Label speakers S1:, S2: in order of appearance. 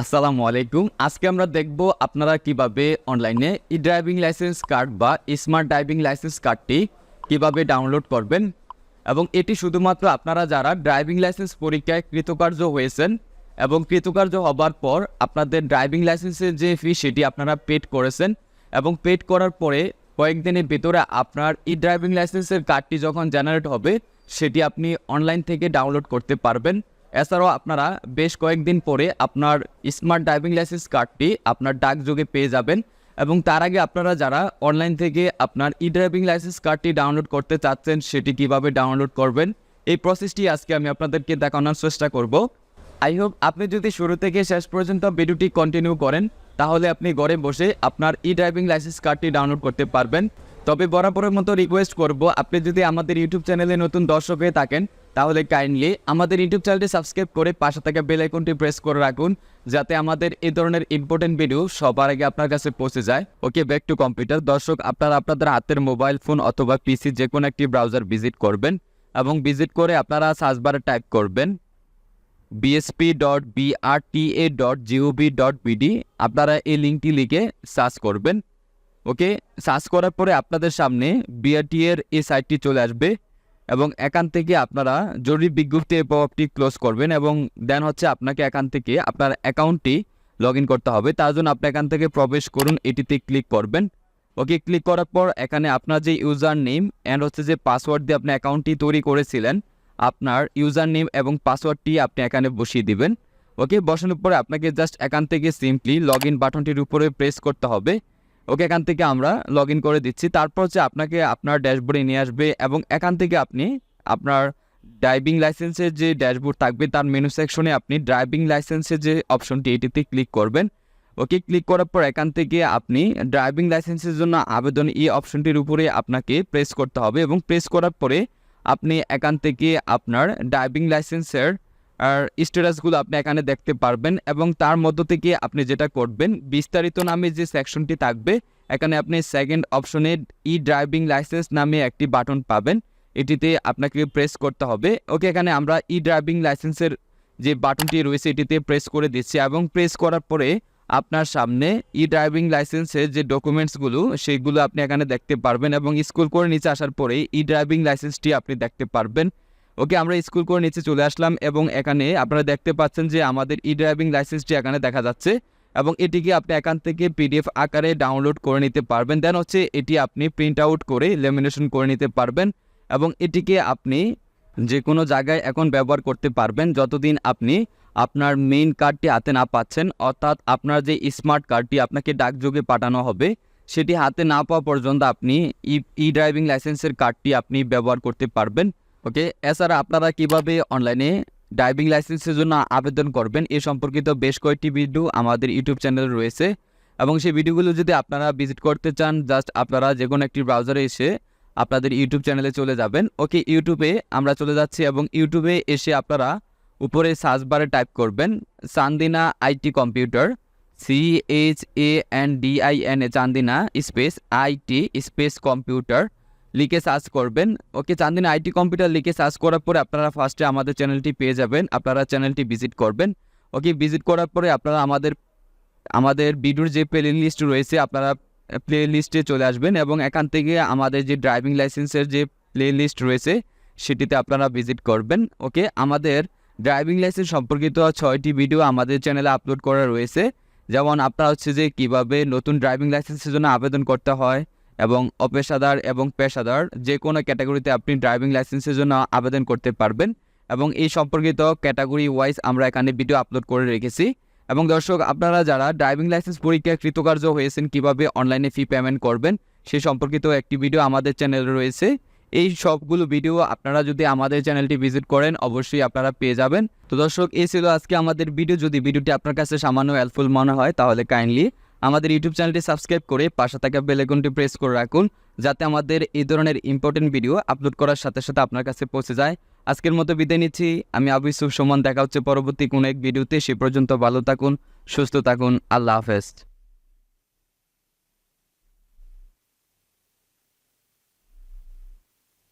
S1: আসসালামু আলাইকুম। আজকে আমরা দেখব আপনারা কীভাবে অনলাইনে ই ড্রাইভিং লাইসেন্স কার্ড বা স্মার্ট ড্রাইভিং লাইসেন্স কার্ডটি কীভাবে ডাউনলোড করবেন এবং এটি শুধুমাত্র আপনারা যারা ড্রাইভিং লাইসেন্স পরীক্ষায় কৃতকার্য হয়েছেন এবং কৃতকার্য হবার পর আপনাদের ড্রাইভিং লাইসেন্সের যে ফি সেটি আপনারা পেড করেছেন এবং পেড করার পরে কয়েকদিনের ভিতরে আপনার ই ড্রাইভিং লাইসেন্সের কার্ডটি যখন জেনারেট হবে, সেটি আপনি অনলাইন থেকে ডাউনলোড করতে পারবেন। এছাড়াও আপনারা বেশ কয়েকদিন পরে আপনার স্মার্ট ড্রাইভিং লাইসেন্স কার্ডটি আপনার ডাকযোগে পেয়ে যাবেন এবং তার আগে আপনারা যারা অনলাইন থেকে আপনার ই ড্রাইভিং লাইসেন্স কার্ডটি ডাউনলোড করতে চাচ্ছেন, সেটি কীভাবে ডাউনলোড করবেন? এই প্রসেসটি আজকে আমি আপনাদেরকে দেখানোর চেষ্টা করব। আই হোপ আপনি যদি শুরু থেকে শেষ পর্যন্ত ভিডিওটি কন্টিনিউ করেন, তাহলে আপনি ঘরে বসে আপনার ই ড্রাইভিং লাইসেন্স কার্ডটি ডাউনলোড করতে পারবেন। তবে বরাবরের মতো রিকোয়েস্ট করব, আপনি যদি আমাদের ইউটিউব চ্যানেলে নতুন দর্শক হয়ে থাকেন তাহলে কাইন্ডলি আমাদের ইউটিউব চ্যানেলটি সাবস্ক্রাইব করে পাশে থাকা বেল আইকনটি প্রেস করে রাখুন, যাতে আমাদের এই ধরনের ইম্পর্টেন্ট ভিডিও সবার আগে আপনার কাছে পৌঁছে যায়। ওকে ব্যাক টু কম্পিউটার দর্শক, আপনারা আপনাদের হাতের মোবাইল ফোন অথবা পিসি যে কোনো একটি ব্রাউজার ভিজিট করবেন এবং ভিজিট করে আপনারা সার্চ বারে টাইপ করবেন BSP dot BRTA dot GOV dot BD আপনারা এই লিঙ্কটি লিখে সার্চ করবেন। ওকে সার্চ করার পরে আপনাদের সামনে বিআরটি এর এই সাইটটি চলে আসবে। এবং এখান থেকে আপনারা জরুরি বিজ্ঞপ্তি পপটি ক্লোজ করবেন এবং দেন হচ্ছে আপনাকে এখান থেকে আপনার অ্যাকাউন্টটি লগ করতে হবে। তার জন্য আপনি এখান থেকে প্রবেশ করুন, এটিতে ক্লিক করবেন। ওকে, ক্লিক করার পর এখানে আপনার যে ইউজার নেম অ্যান্ড হচ্ছে যে পাসওয়ার্ড দিয়ে আপনি অ্যাকাউন্টটি তৈরি করেছিলেন, আপনার ইউজার নেম এবং পাসওয়ার্ডটি আপনি এখানে বসিয়ে দিবেন। ওকে, বসানোর পরে আপনাকে জাস্ট এখান থেকে সিম্পলি লগ ইন বাটনটির উপরে প্রেস করতে হবে। ওকে এখান থেকে আমরা লগ করে দিচ্ছি। তারপর হচ্ছে আপনাকে আপনার ড্যাশবোর্ডে নিয়ে আসবে এবং এখান থেকে আপনি আপনার ড্রাইভিং লাইসেন্সের যে ড্যাশবোর্ড থাকবে, তার মেনু সেকশনে আপনি ড্রাইভিং লাইসেন্সের যে অপশনটি এটিতে ক্লিক করবেন। ওকে ক্লিক করার পর এখান থেকে আপনি ড্রাইভিং লাইসেন্সের জন্য আবেদন এই অপশনটির উপরে আপনাকে প্রেস করতে হবে এবং প্রেস করার পরে আপনি এখান থেকে আপনার ড্রাইভিং লাইসেন্সের আর স্ট্যাটাসগুলো আপনি এখানে দেখতে পারবেন এবং তার মধ্য থেকে আপনি যেটা করবেন, বিস্তারিত নামে যে সেকশনটি থাকবে, এখানে আপনি সেকেন্ড অপশনে ই ড্রাইভিং লাইসেন্স নামে একটি বাটন পাবেন। এটিতে আপনাকে প্রেস করতে হবে। ওকে এখানে আমরা ই ড্রাইভিং লাইসেন্সের যে বাটনটি রয়েছে, এটিতে প্রেস করে দিচ্ছি এবং প্রেস করার পরে আপনার সামনে ই ড্রাইভিং লাইসেন্সের যে ডকুমেন্টসগুলো সেইগুলো আপনি এখানে দেখতে পারবেন এবং স্কুল করে নিচে আসার পরে ই ড্রাইভিং লাইসেন্সটি আপনি দেখতে পারবেন। ওকে, আমরা স্কুল করে নিচে চলে আসলাম এবং এখানে আপনারা দেখতে পাচ্ছেন যে আমাদের ই ড্রাইভিং লাইসেন্সটি এখানে দেখা যাচ্ছে এবং এটিকে আপনি এখান থেকে পিডিএফ আকারে ডাউনলোড করে নিতে পারবেন। দেন হচ্ছে এটি আপনি প্রিন্ট আউট করে লেমিনেশন করে নিতে পারবেন এবং এটিকে আপনি যে কোনো জায়গায় এখন ব্যবহার করতে পারবেন। যতদিন আপনি আপনার মেইন কার্ডটি হাতে না পাচ্ছেন, অর্থাৎ আপনার যে স্মার্ট কার্ডটি আপনাকে ডাকযোগে পাঠানো হবে, সেটি হাতে না পাওয়া পর্যন্ত আপনি ই ই ড্রাইভিং লাইসেন্সের কার্ডটি আপনি ব্যবহার করতে পারবেন। ওকে এছাড়া আপনারা কীভাবে অনলাইনে ড্রাইভিং লাইসেন্সের জন্য আবেদন করবেন এ সম্পর্কিত বেশ কয়েকটি ভিডিও আমাদের ইউটিউব চ্যানেলে রয়েছে। এবং সেই ভিডিওগুলো যদি আপনারা ভিজিট করতে চান জাস্ট আপনারা যে কোনো একটি ব্রাউজারে এসে আপনাদের ইউটিউব চ্যানেলে চলে যাবেন। ওকে ইউটিউবে আমরা চলে যাচ্ছি এবং ইউটিউবে এসে আপনারা উপরে সার্চ বারে টাইপ করবেন Chandina IT computer C H A N D I N A Chandina space IT space computer লিখে সার্চ করবেন। ওকে চান্দিনা আইটি কম্পিউটার লিখে সার্চ করার পরে আপনারা ফার্স্টে আমাদের চ্যানেলটি পেয়ে যাবেন। আপনারা চ্যানেলটি ভিজিট করবেন। ওকে ভিজিট করার পরে আপনারা আমাদের আমাদের ভিডিওর যে প্লে লিস্ট রয়েছে, আপনারা প্লে লিস্টে চলে আসবেন এবং এখান থেকে আমাদের যে ড্রাইভিং লাইসেন্সের যে প্লে লিস্ট রয়েছে, সেটিতে আপনারা ভিজিট করবেন। ওকে আমাদের ড্রাইভিং লাইসেন্স সম্পর্কিত ছয়টি ভিডিও আমাদের চ্যানেলে আপলোড করা রয়েছে। যেমন আপনারা হচ্ছে যে কীভাবে নতুন ড্রাইভিং লাইসেন্সের জন্য আবেদন করতে হয় এবং অপেশাদার এবং পেশাদার যে কোনো ক্যাটাগরিতে আপনি ড্রাইভিং লাইসেন্সের জন্য আবেদন করতে পারবেন এবং এই সম্পর্কিত ক্যাটাগরি ওয়াইজ আমরা এখানে ভিডিও আপলোড করে রেখেছি। এবং দর্শক, আপনারা যারা ড্রাইভিং লাইসেন্স পরীক্ষায় কৃতকার্য হয়েছেন, কীভাবে অনলাইনে ফি পেমেন্ট করবেন, সে সম্পর্কিত একটি ভিডিও আমাদের চ্যানেলে রয়েছে। এই সবগুলো ভিডিও আপনারা যদি আমাদের চ্যানেলটি ভিজিট করেন, অবশ্যই আপনারা পেয়ে যাবেন। তো দর্শক, এই ছিল আজকে আমাদের ভিডিও। যদি ভিডিওটি আপনার কাছে সামান্য হেল্পফুল মনে হয়, তাহলে কাইন্ডলি আমাদের ইউটিউব চ্যানেলটি সাবস্ক্রাইব করে পাশে থাকা বেলেকনটি প্রেস করে রাখুন, যাতে আমাদের এই ধরনের ইম্পর্টেন্ট ভিডিও আপলোড করার সাথে সাথে আপনার কাছে পৌঁছে যায়। আজকের মতো বিদায় নিচ্ছি। আমি আবু সমান সুমন, দেখা হচ্ছে পরবর্তী কোনো এক ভিডিওতে সে পর্যন্ত ভালো থাকুন, সুস্থ থাকুন। আল্লাহ হাফেজ।